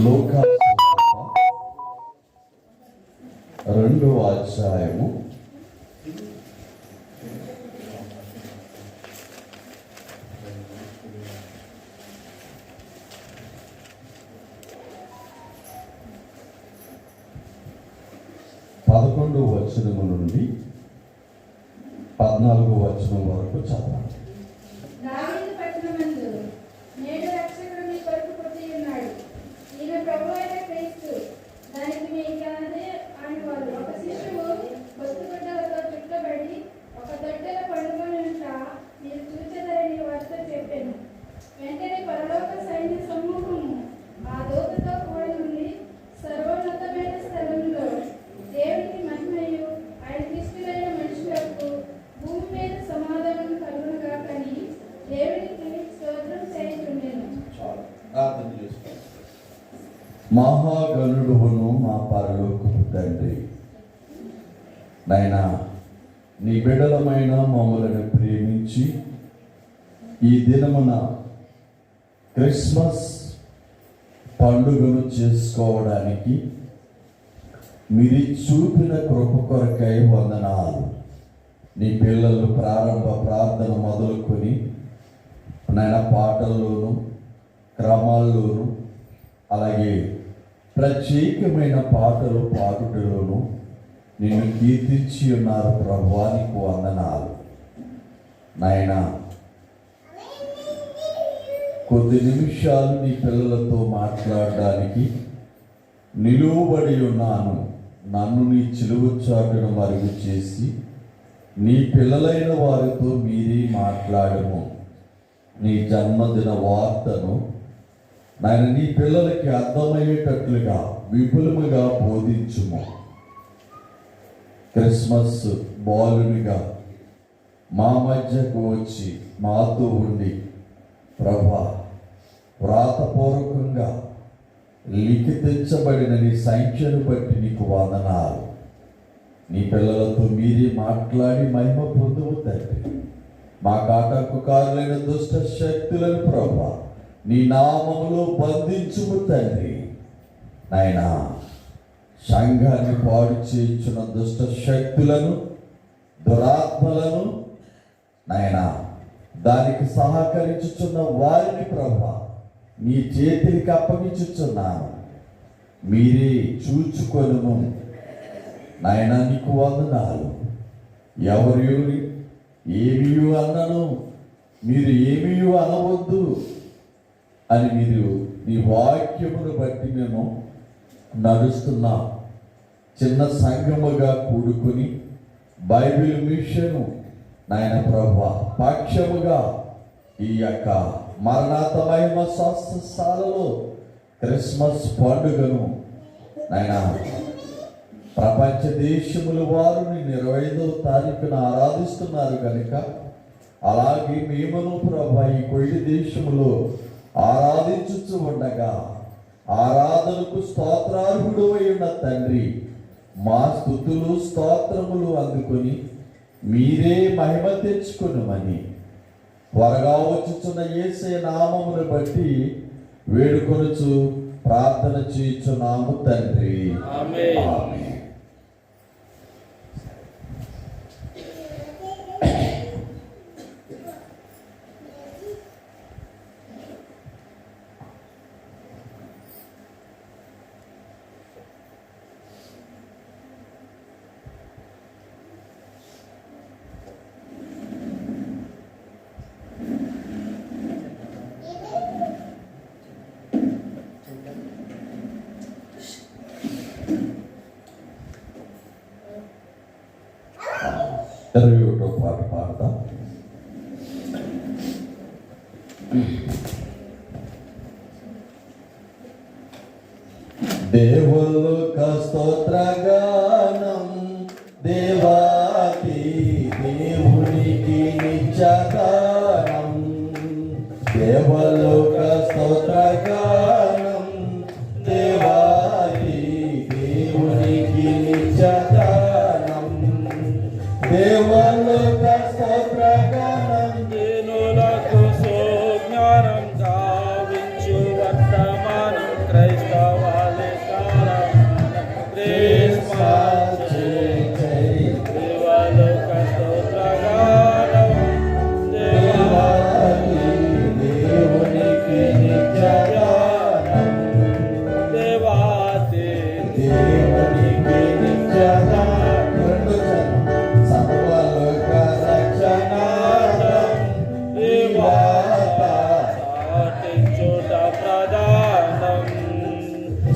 లోకా రెండవ అధ్యాయము. పదకొండవ వచనము నుండి పద్నాలుగో వచనం వరకు చదవాలి దావీదు పట్టణమందు నేడు రక్షకుడు మీ కొరకు పుట్టి ఉన్నాడు ఈయన ప్రభు అయిన క్రీస్తు దానికి మీ జ్ఞానదే అనేవారు ఒక శిశువు బొత్తుగుడ్డలతో చుట్టబడి ఒక దొడ్డల పండుకొని ఉంటా మీరు చూచెదరని వారితో చెప్పాను వెంటనే పరలోక సైన్య సమూహము ఆ దూతతో కూడి ఉండి సర్వోన్నతమైన స్థలంలో దేవునికి మహిమయు ఆయన క్రిస్తులైన మనుషులకు భూమి మీద సమాధానం కలుగునుగా కానీ దేవునికి స్తోత్రం చేయుచుండెను చాలు ప్రార్థన చేసుకోండి మహాగణుడును మా పరలోకి తండ్రి. నాయనా నీ బిడ్డలమైన మమ్మలను ప్రేమించి ఈ దినమున క్రిస్మస్ పండుగను చేసుకోవడానికి మీరు చూపిన కృప కొరకై వందనాలు. నీ పిల్లలు ప్రారంభ ప్రార్థన మొదలుకొని నాయన పాటల్లోనూ క్రమాల్లోనూ అలాగే ప్రత్యేకమైన పాటలు పాడుటలోను నిన్ను కీర్తించి ఉన్నారు ప్రభువా నీకు వందనాలు. నాయన కొద్ది నిమిషాలు నీ పిల్లలతో మాట్లాడడానికి నిలువబడి ఉన్నాను. నన్ను నీ చిలువు మరుగు చేసి నీ పిల్లలైన వారితో మీరే మాట్లాడము. నీ జన్మదిన వార్తను నాయన నీ పిల్లలకి అర్థమయ్యేటట్లుగా విపులముగా బోధించుము. క్రిస్మస్ బాలునిగా మా మధ్యకు వచ్చి మాతో ఉండి ప్రభా వ్రాతపూర్వకంగా లిఖితించబడిన నీ సంఖ్యను బట్టి నీకు వందనాలు. నీ పిల్లలతో మీరే మాట్లాడి మహిమ పొందువు తండ్రి. మా కాటకుకారులైన దుష్ట శక్తులను ప్రభా నీ నామములో బంధించుము తండ్రి. నాయనా సంఘాన్ని పాడు చేయించున్న దుష్ట శక్తులను దురాత్మలను నాయనా దానికి సహకరించుచున్న వారిని ప్రభ మీ చేతికి అప్పగించుచున్నాను మీరే చూచుకొను నాయనా నీకు వందనాలు. ఎవరు ఏమీ అన్నను మీరు ఏమీ అనవద్దు. అని మీరు నీ వాక్యమును బట్టి మేము నడుస్తున్నాం చిన్న సంఘముగా కూడుకుని బైబిల్ మిషను నాయన ప్రభు పాక్షముగా ఈ యొక్క మరణాతమైన శాస్త్రశాలలో క్రిస్మస్ పండుగను నాయన ప్రపంచ దేశముల వారు నిన్ను ఇరవై ఐదవ తారీఖున ఆరాధిస్తున్నారు కనుక అలాగే మేమును ప్రభా ఈ కొయ్యి దేశములో ఆరాధించుచు ఉండగా ఆరాధనకు స్తోత్రార్హుడు ఉన్న తండ్రి మా స్థుతులు స్తోత్రములు అందుకొని మీరే మహిమ తెచ్చుకొనుమని. త్వరగా వచ్చుచున్న ఏసే నామమును బట్టి వేడుకొనుచు ప్రార్థన చేయుచున్నాము తండ్రి. ఆమేన్. ಎಲ್ಲರಿಗೂ ಊಟೋಪವಾಗಿ ಮಾಡ್ತಾ Deu a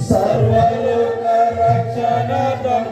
సర్వలోక జనతం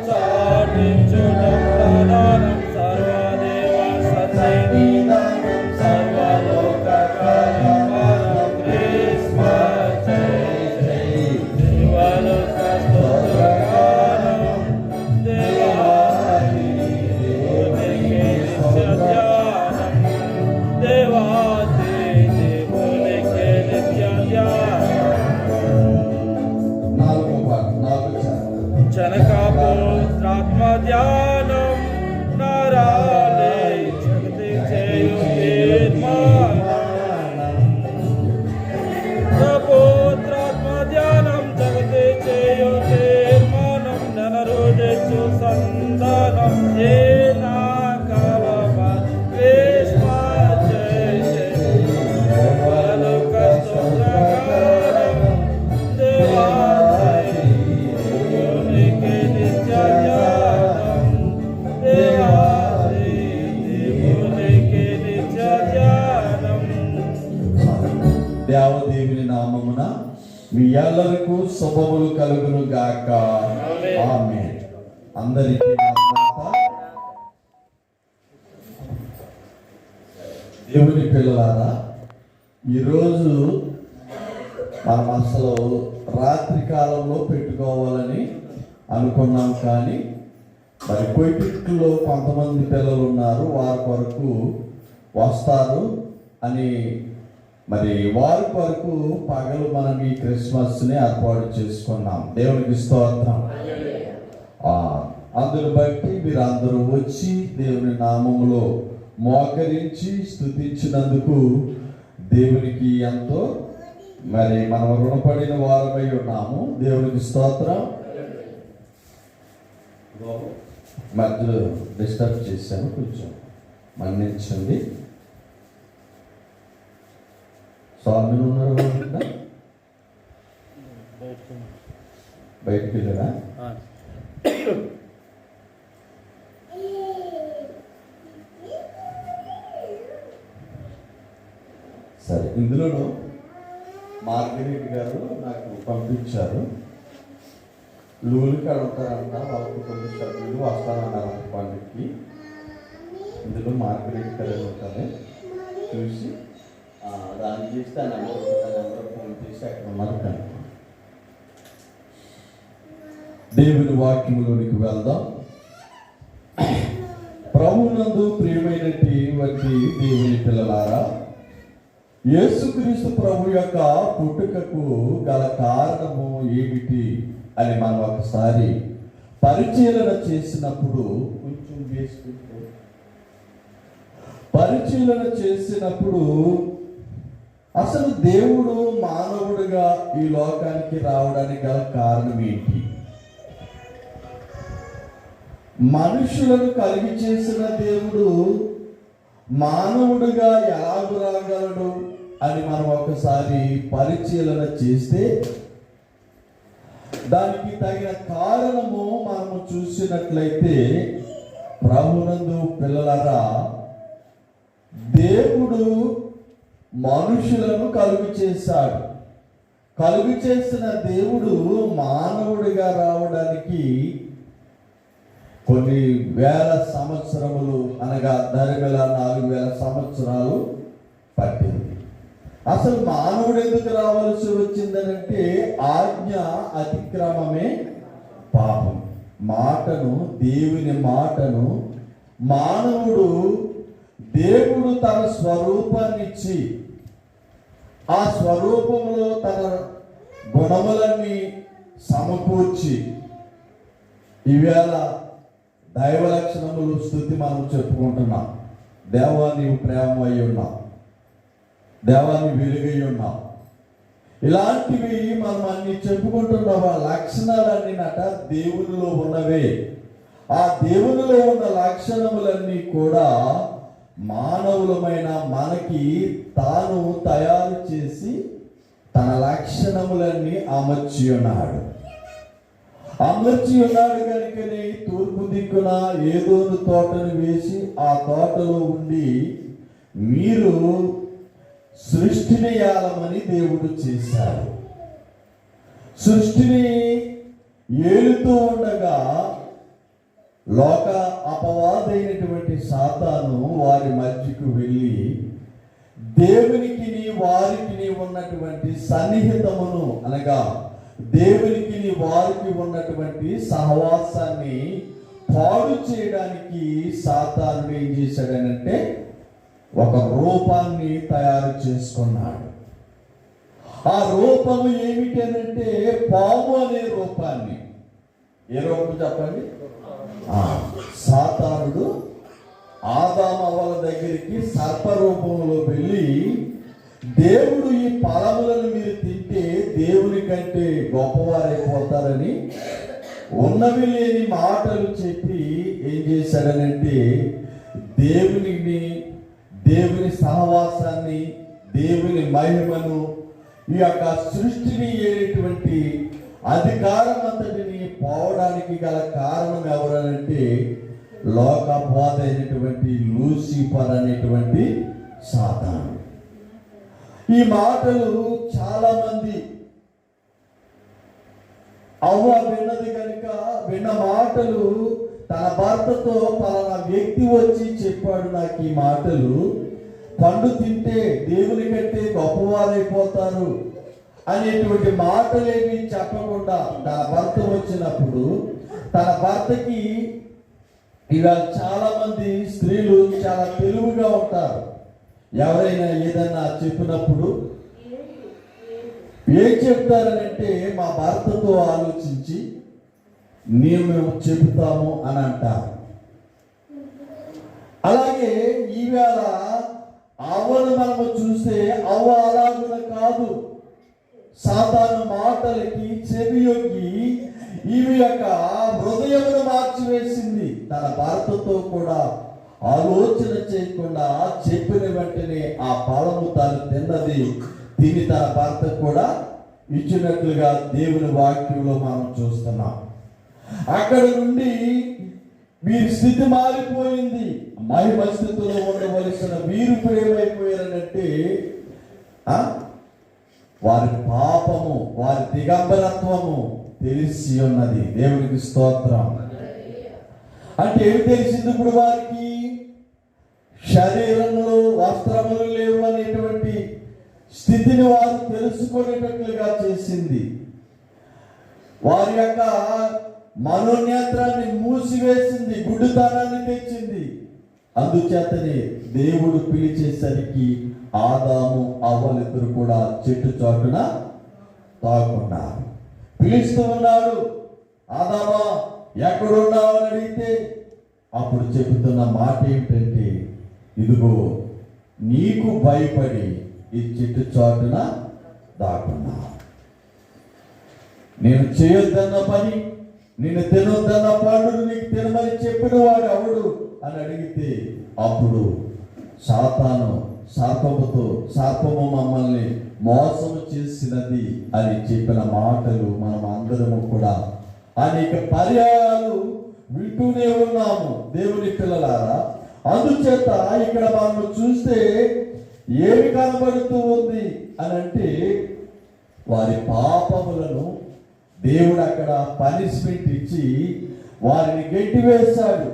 శుభములు కలుగును గాక. ఆమె అందరికీ. దేవుని పిల్లలారా ఈరోజు మనం అసలు రాత్రి కాలంలో పెట్టుకోవాలని అనుకున్నాం కానీ మరి కొయ్యిట్లో కొంతమంది పిల్లలు ఉన్నారు వారి కొరకు వస్తారు అని మరి వారి కొరకు పగలు మనం ఈ క్రిస్మస్ని ఏర్పాటు చేసుకున్నాం. దేవునికి స్తోత్రం. అందును బట్టి మీరు అందరూ వచ్చి దేవుని నామములో మోకరించి స్తుతించినందుకు దేవునికి ఎంతో మరి మనం రుణపడిన వారమై ఉన్నాము. దేవునికి స్తోత్రం. మధ్యలో డిస్టర్బ్ చేశాను. కొంచెం మన్నించండి. స్వామిని ఉన్నారు? బయటికి వెళ్ళరా సరే ఇందులోనూ మార్గరెట్ గారు నాకు పంపించారు. లూలుకి అడుగుతారంట వాళ్ళ కుటుంబ సభ్యులు వస్తారన్నారు పండుగకి ఇందులో మార్గరెట్ గారు ఉంటుంది చూసి దాన్ని చేస్తే ఆ నెంబర్ నెంబర్ ఫోన్ చేసి అక్కడ మనకు దేవుని వాక్యములోనికి వెళ్దాం. ప్రభునందు ప్రియమైనటువంటి దేవుని పిల్లలారా యేసుక్రీస్తు ప్రభు యొక్క పుట్టుకకు గల కారణము ఏమిటి అని మనం ఒకసారి పరిశీలన చేసినప్పుడు కొంచెం వేసి పరిశీలన చేసినప్పుడు అసలు దేవుడు మానవుడిగా ఈ లోకానికి రావడానికి గల కారణం ఏంటి? మనుషులను కలిగి చేసిన దేవుడు మానవుడిగా ఎలాగు రాగలడు అని మనం ఒకసారి పరిశీలన చేస్తే దానికి తగిన కారణము మనము చూసినట్లయితే ప్రభునందు పిల్లలరా దేవుడు మనుషులను కలుగు చేశాడు కలుగు చేసిన దేవుడు మానవుడిగా రావడానికి కొన్ని వేల సంవత్సరములు అనగా ధరిమెల నాలుగు వేల సంవత్సరాలు పట్టింది. అసలు మానవుడు ఎందుకు రావాల్సి వచ్చిందనంటే ఆజ్ఞ అతిక్రమమే పాపం. మాటను దేవుని మాటను మానవుడు దేవుడు తన స్వరూపాన్నిచ్చి ఆ స్వరూపంలో తన గుణములన్నీ సమకూర్చి ఈవేళ దైవ లక్షణములు స్థుతి మనం చెప్పుకుంటున్నాం. దేవా నీవు ప్రేమ అయి ఉన్నావు దేవాన్ని వెలుగై ఉన్నావు. ఇలాంటివి మనం అన్ని చెప్పుకుంటున్నాం. ఆ లక్షణాలన్నీ నట దేవునిలో ఉన్నవే. ఆ దేవునిలో ఉన్న లక్షణములన్నీ కూడా మానవులమైన మనకి తాను తయారు చేసి తన లక్షణములన్నీ అమర్చి ఉన్నాడు అమర్చి ఉన్నాడు కనుకనే తూర్పు దిక్కున ఏదో తోటను వేసి ఆ తోటలో ఉండి మీరు సృష్టిని దేవుడు చేశారు సృష్టిని ఏలుతూ ఉండగా లోక అపవాదైనటువంటి సాతాను వారి మధ్యకు వెళ్ళి దేవునికి వారికి ఉన్నటువంటి సన్నిహితమును అనగా దేవునికి వారికి ఉన్నటువంటి సహవాసాన్ని పాడు చేయడానికి సాతానుడు ఏం చేశాడనంటే ఒక రూపాన్ని తయారు చేసుకున్నాడు. ఆ రూపము ఏమిటనంటే పాము అనే రూపాన్ని. ఏ రోగం చెప్పండి. ఆ, సాతానుడు ఆదామవల దగ్గరికి సర్ప రూపంలో వెళ్ళి దేవుడు ఈ ఫలములను మీరు తింటే దేవుని కంటే గొప్పవారైపోతారని ఉన్నవి లేని మాటలు చెప్పి ఏం చేశాడనంటే దేవునిని దేవుని సహవాసాన్ని దేవుని మహిమను ఈ యొక్క సృష్టిని ఏటువంటి అధికారం అంతటిని పోవడానికి గల కారణం ఎవరనంటే లోకబోధ అయినటువంటి లూసిఫర్ అనేటువంటి సాతాను. ఈ మాటలు చాలా మంది అవ్వ విన్నది కనుక విన్న మాటలు తన భర్తతో పలానా వ్యక్తి వచ్చి చెప్పాడు నాకు ఈ మాటలు. పండు తింటే దేవుని కంటే గొప్పవారైపోతారు. అనేటువంటి మాటలేమి చెప్పకుండా తన భర్త వచ్చినప్పుడు తన భర్తకి ఇలా చాలా మంది స్త్రీలు చాలా తెలివిగా ఉంటారు. ఎవరైనా ఏదన్నా చెప్పినప్పుడు ఏం చెప్తారనంటే మా భర్తతో ఆలోచించి నేను మేము చెబుతాము అని అంటారు. అలాగే ఈవేళ అవ్వను మనము చూస్తే అవ్వ అలాగున కాదు. సాతాను మాటలకి చెవియొగ్గి ఈమె యొక్క హృదయమును మార్చివేసింది. తన భర్తతో కూడా ఆలోచన చేయకుండా చెప్పిన వెంటనే ఆ ఫలము తాను తిన్నది. తిని తన భర్త కూడా ఇచ్చినట్లుగా దేవుని వాక్యంలో మనం చూస్తున్నాం. అక్కడ నుండి వీరి స్థితి మారిపోయింది. మహిమ స్థితిలో ఉండవలసిన వీరు ప్రేమైపోయారనంటే వారి పాపము వారి దిగంబరత్వము తెలిసి ఉన్నది. దేవునికి స్తోత్రం. అంటే ఏమి తెలిసింది ఇప్పుడు వారికి? శరీరంలో వస్త్రములు లేవు అనేటువంటి స్థితిని వారు తెలుసుకునేటట్లుగా చేసింది. వారి యొక్క మనోనేత్రాన్ని మూసివేసింది గుడ్డుతనాన్ని తెచ్చింది. అందుచేతనే దేవుడు పిలిచేసరికి ఆదాము అవ్వలిద్దరు కూడా చెట్టు చాటున తాకున్నారు. పిలుస్తూ ఉన్నాడు ఆదామా ఎక్కడున్నావు అని అడిగితే అప్పుడు చెబుతున్న మాట ఏమిటంటే ఇదిగో నీకు భయపడి ఈ చెట్టు చాటున దాకున్నా నేను చేయొద్దన్న పని నేను తినొద్దన్న పండును నీకు తినమని చెప్పిన వాడు ఎవడు? అని అడిగితే అప్పుడు సాతాను శాపముతో శాపము మమ్మల్ని మోసము చేసినది అని చెప్పిన మాటలు మనం అందరము కూడా అనేక పర్యాలు వింటూనే ఉన్నాము. దేవుని పిల్లలారా అందుచేత ఇక్కడ మనం చూస్తే ఏమి కనబడుతూ ఉంది అని అంటే వారి పాపములను దేవుడు అక్కడ పనిష్మెంట్ ఇచ్చి వారిని గెంటి వేశాడు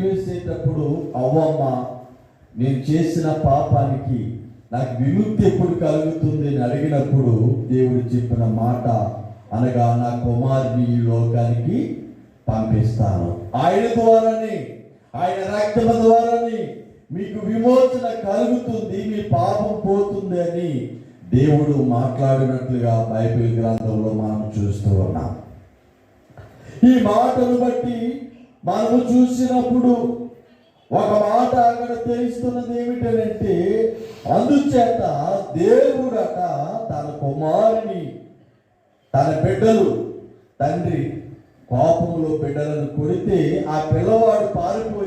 వేసేటప్పుడు అవ్వమ్మ నేను చేసిన పాపానికి నాకు విముక్తి ఎప్పుడు కలుగుతుంది అని అడిగినప్పుడు దేవుడు చెప్పిన మాట అనగా నా కుమారుని ఈ లోకానికి పంపిస్తాను. ఆయన ద్వారానే ఆయన రక్తమ ద్వారానే మీకు విమోచన కలుగుతుంది మీ పాపం పోతుంది అని దేవుడు మాట్లాడినట్లుగా బైబిల్ గ్రంథంలో మనం చూస్తూ ఉన్నాం. ఈ మాటను బట్టి మనము చూసినప్పుడు ఒక మాట అక్కడ తెలుస్తున్నది ఏమిటంటే అందుచేత దేవుడట తన కుమారుని తన బిడ్డలు తండ్రి కోపంలో బిడ్డలను కొడితే ఆ పిల్లవాడు పారిపోయి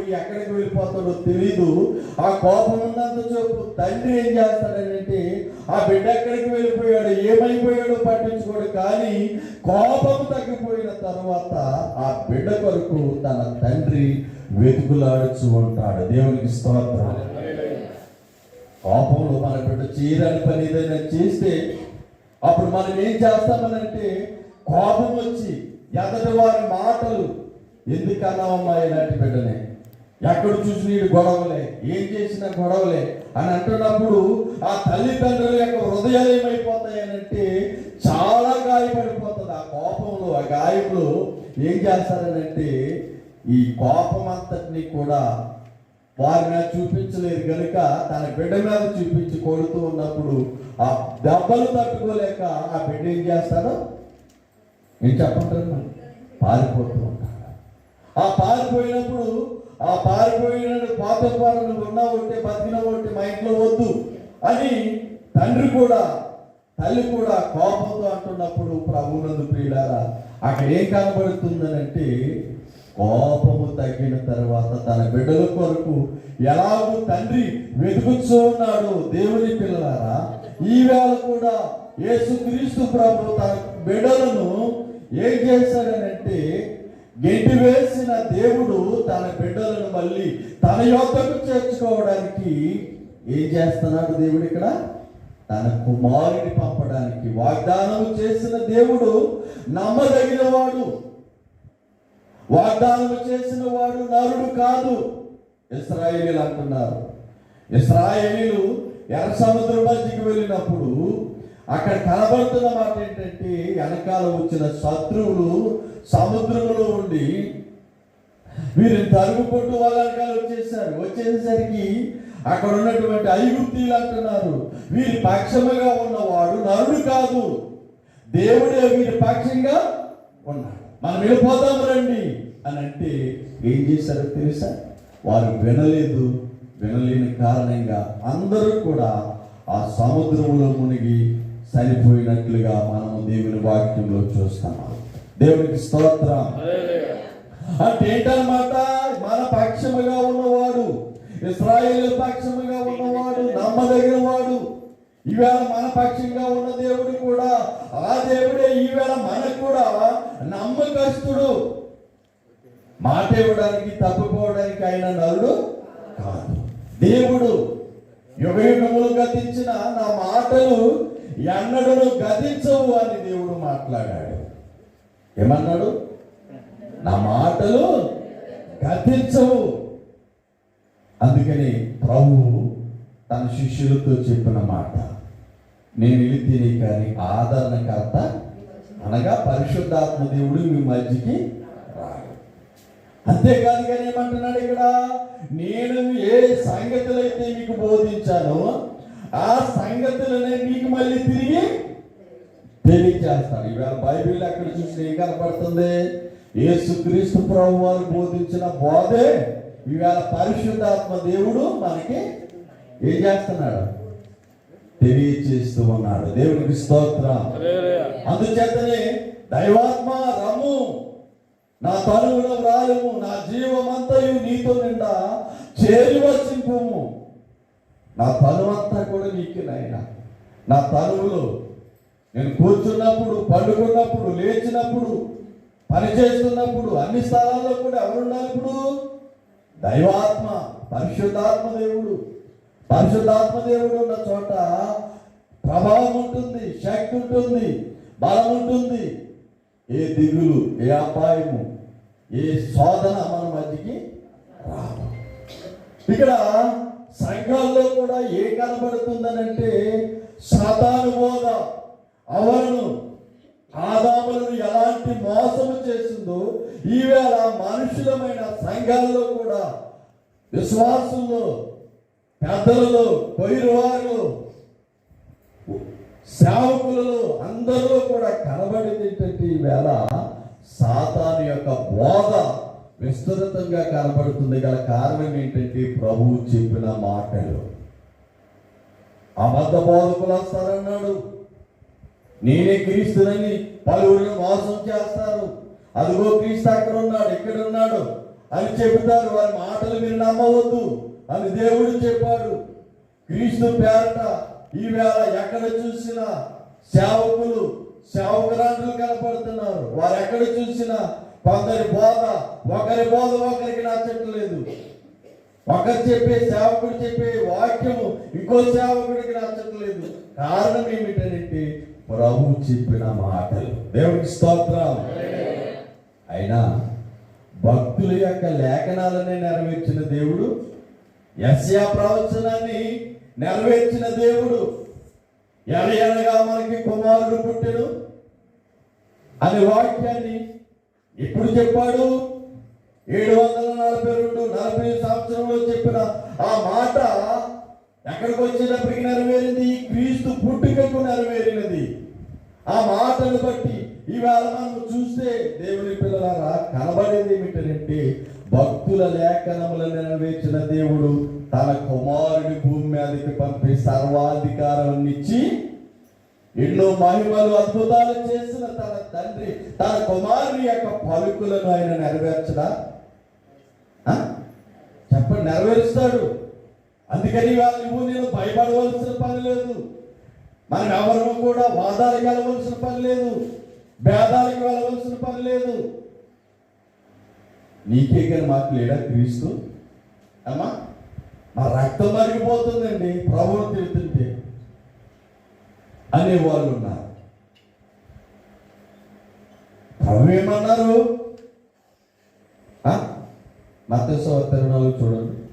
వెళ్ళిపోతాడో తెలీదు. ఆ కోపం ఉన్నంత చెప్పు తండ్రి ఏం చేస్తాడనంటే ఆ బిడ్డ ఎక్కడికి వెళ్ళిపోయాడు? ఏమైపోయాడో పట్టించుకోడు. కానీ కోపం తగ్గిపోయిన తర్వాత ఆ బిడ్డ కొరకు తన తండ్రి వెతుకులాడుచు ఉంటాడు. దేవునికి స్తోత్రం. కోపంలో మన బిడ్డ చేయరాని పని ఏదైనా చేస్తే అప్పుడు మనం ఏం చేస్తామనంటే కోపం వచ్చి ఎదటి వారి మాటలు ఎందుకన్నావమ్మా ఇలాంటి బిడ్డనే? ఎక్కడ చూసి గొడవలే ఏం చేసినా గొడవలే అని అంటున్నప్పుడు ఆ తల్లిదండ్రుల యొక్క హృదయాలు ఏమైపోతాయనంటే అని అంటే చాలా గాయపడిపోతుంది. ఆ కోపంలో ఆ గాయంలో ఏం చేస్తారనంటే ఈ కోపం అంతటిని కూడా వారి మీద చూపించలేదు కనుక తన బిడ్డ మీద చూపించి కొడుతూ ఉన్నప్పుడు ఆ దెబ్బలు తట్టుకోలేక ఆ బిడ్డ ఏం చేస్తాడు? ఏం చెప్పంటారు పారిపోతూ ఉంటాడు. ఆ పారిపోయినప్పుడు ఆ పారిపోయిన పాత పాలన ఉన్నా ఉంటే బతికిన ఉంటే మా ఇంట్లో వద్దు అని తండ్రి కూడా తల్లి కూడా కోపంతో అంటున్నప్పుడు ప్రభునందు ప్రియులారా అక్కడ ఏం కనబడుతుందనంటే కోపము తగ్గిన తర్వాత తన బిడ్డల కొరకు ఎలాగో తండ్రి వెతుకుతూ ఉన్నాడు. దేవుని పిల్లలారా ఈవేళ కూడా యేసుక్రీస్తు ప్రభు తన బిడ్డలను ఏం చేశాడనంటే గెంటివేసిన దేవుడు తన బిడ్డలను మళ్ళీ తన యొక్కకు చేర్చుకోవడానికి ఏం చేస్తున్నాడు దేవుడు ఇక్కడ? తన కుమారుని పంపడానికి వాగ్దానం చేసిన దేవుడు నమ్మదగిన వాడు వాగ్దానం చేసిన వాడు నరుడు కాదు. ఇస్రాయేలీలు అంటున్నారు. ఇస్రాయేలీలు ఎర్ర సముద్రం మధ్యకి వెళ్ళినప్పుడు అక్కడ కనబడుతున్న మాట ఏంటంటే వెనకాల వచ్చిన శత్రువులు సముద్రంలో ఉండి వీరు తరుగుపట్టు వాళ్ళకాలు వచ్చేసారు. వచ్చేసరికి అక్కడ ఉన్నటువంటి ఐగుప్తీలు అంటున్నారు వీరి పక్షముగా ఉన్నవాడు నరుడు కాదు. దేవుడే వీరి పక్షంగా ఉన్నాడు. మనం వెళ్ళిపోతాం రండి. అని అంటే ఏం చేశారో తెలుసా? వారు వినలేదు. వినలేని కారణంగా అందరూ కూడా ఆ సముద్రంలో మునిగి చనిపోయినట్లుగా మనము దేవుని వాక్యంలో చూస్తాము దేవునికి స్తోత్రం. అంటే ఏంటన్నమాట మన పక్షముగా ఉన్నవాడు ఇస్రాయేల్ పక్షముగా ఉన్నవాడు నమ్మదగిన వాడు. ఈవేళ మన పక్షంగా ఉన్న దేవుడు కూడా ఆ దేవుడే ఈవేళ మనకు కూడా నమ్మకస్తుడు. మాట ఇవ్వడానికి తప్పుకోవడానికి ఆయన నరుడు కాదు. దేవుడు యుగ యుగములు గతించిన నా మాటలు ఎన్నడను గతించవు అని దేవుడు మాట్లాడాడు. ఏమన్నాడు? నా మాటలు గతించవు. అందుకని ప్రభువు తన శిష్యులతో చెప్పిన మాట నేను వెళితేనే కానీ ఆదరణకర్త అనగా పరిశుద్ధాత్మ దేవుడు మీ మధ్యకి రాడు. అంతేకాదు కానీ ఏమంటున్నాడు ఇక్కడ? నేను ఏ సంగతులైతే మీకు బోధించానో ఆ సంగతులనే మీకు మళ్ళీ తిరిగి తెలియజేస్తాడు ఈవేళ బైబిల్ ఎక్కడ చూసి ఏం కనపడుతుంది? యేసుక్రీస్తు ప్రభు వారు బోధించిన బోధే. ఈవేళ పరిశుద్ధాత్మ దేవుడు మనకి ఏం చేస్తున్నాడు? తెలియజేస్తూ ఉన్నాడు దేవునికి స్తోత్రం. అందుచేతనే దైవాత్మ రమ్ము. నా తనువులో వ్రాయము నా జీవమంతయు నీతో నిండా చేరి వచ్చింపుము. నా తనువంతా కూడా నీకే నాయన. నా తనువులో నేను కూర్చున్నప్పుడు పండుకున్నప్పుడు లేచినప్పుడు పని చేస్తున్నప్పుడు అన్ని స్థలాల్లో కూడా ఎవరున్నప్పుడు దైవాత్మ పరిశుద్ధాత్మ దేవుడు. పరిశుద్ధాత్మ దేవుడు ఉన్న చోట ప్రభావం ఉంటుంది శక్తి ఉంటుంది బలం ఉంటుంది. ఏ దిగులు ఏ అపాయము ఏ శోధన మన మధ్యకి రాదు. ఇక్కడ సంఘాల్లో కూడా ఏ కనబడుతుందనంటే సాతాను బోధ ఆదాములను ఎలాంటి మోసము చేసిందో ఈవేళ మనుషులమైన సంఘాల్లో కూడా విశ్వాసుల్లో పెద్దలలో కొయ్యవారు సేవకులలో అందరిలో కూడా కనబడేటటువంటి వేళ సాతాను యొక్క బోధ విస్తృతంగా కనబడుతుంది. గల కారణం ఏంటంటే ప్రభువు చెప్పిన మాటలు. అబద్ధ బోధకులు వస్తారన్నాడు. నేనే క్రీస్తునని పలువురిని మోసం చేస్తారు. అదిగో క్రీస్తు అక్కడ ఉన్నాడు ఇక్కడ ఉన్నాడు అని చెబుతారు. వారి మాటలు మీరు నమ్మవద్దు అని దేవుడు చెప్పాడు. క్రీస్తు పేరట ఈవేళ ఎక్కడ చూసినా సేవకులు సేవకురాండ్రులు కనపడుతున్నారు. వారు ఎక్కడ చూసినా కొందరి బోధ ఒకరి బోధ ఒకరికి నచ్చట్లేదు. ఒకరు చెప్పే సేవకుడు చెప్పే వాక్యము ఇంకో సేవకుడికి నచ్చట్లేదు. కారణం ఏమిటంటే ప్రభు చెప్పిన మాటలు. దేవుడి స్తోత్రం అయినా భక్తుల యొక్క లేఖనాలనే నెరవేర్చిన దేవుడు యస్యా ప్రవచనాన్ని నెరవేర్చిన దేవుడు ఎనగా మనకి కుమారుడు పుట్టెను అనే వాక్యాన్ని ఎప్పుడు చెప్పాడు? ఏడు వందల నలభై రెండు నలభై సంవత్సరంలో చెప్పిన ఆ మాట ఎక్కడికి వచ్చేటప్పటికి నెరవేరింది? క్రీస్తు పుట్టుకకు నెరవేరినది. ఆ మాటను బట్టి ఈవేళ మనం చూస్తే దేవుని పిల్లలారా కనబడేది ఏమిటంటే భక్తుల లేఖనములను నెరవేర్చిన దేవుడు తన కుమారుడి భూమి మీదకి పంపి సర్వాధికారం ఇచ్చి ఎన్నో మహిమలు అద్భుతాలు చేసిన తన తండ్రి తన కుమారుని యొక్క పలుకులను ఆయన నెరవేర్చడా? చెప్పండి నెరవేరుస్తాడు. అందుకని వాళ్ళు నువ్వు నేను భయపడవలసిన పని లేదు. మనం ఎవరు కూడా వాదాలకు వెళ్ళవలసిన పని లేదు. భేదాలకు వెళ్ళవలసిన పని లేదు. నీకే కానీ మాకు లేడా క్రీస్తు? అమ్మా మా రక్తం మరిగిపోతుందండి ప్రభువు తిరుగుతుంటే అనే వాళ్ళు ఉన్నారు. ప్రభు ఏమన్నారు? మత సోదరులు చూడండి.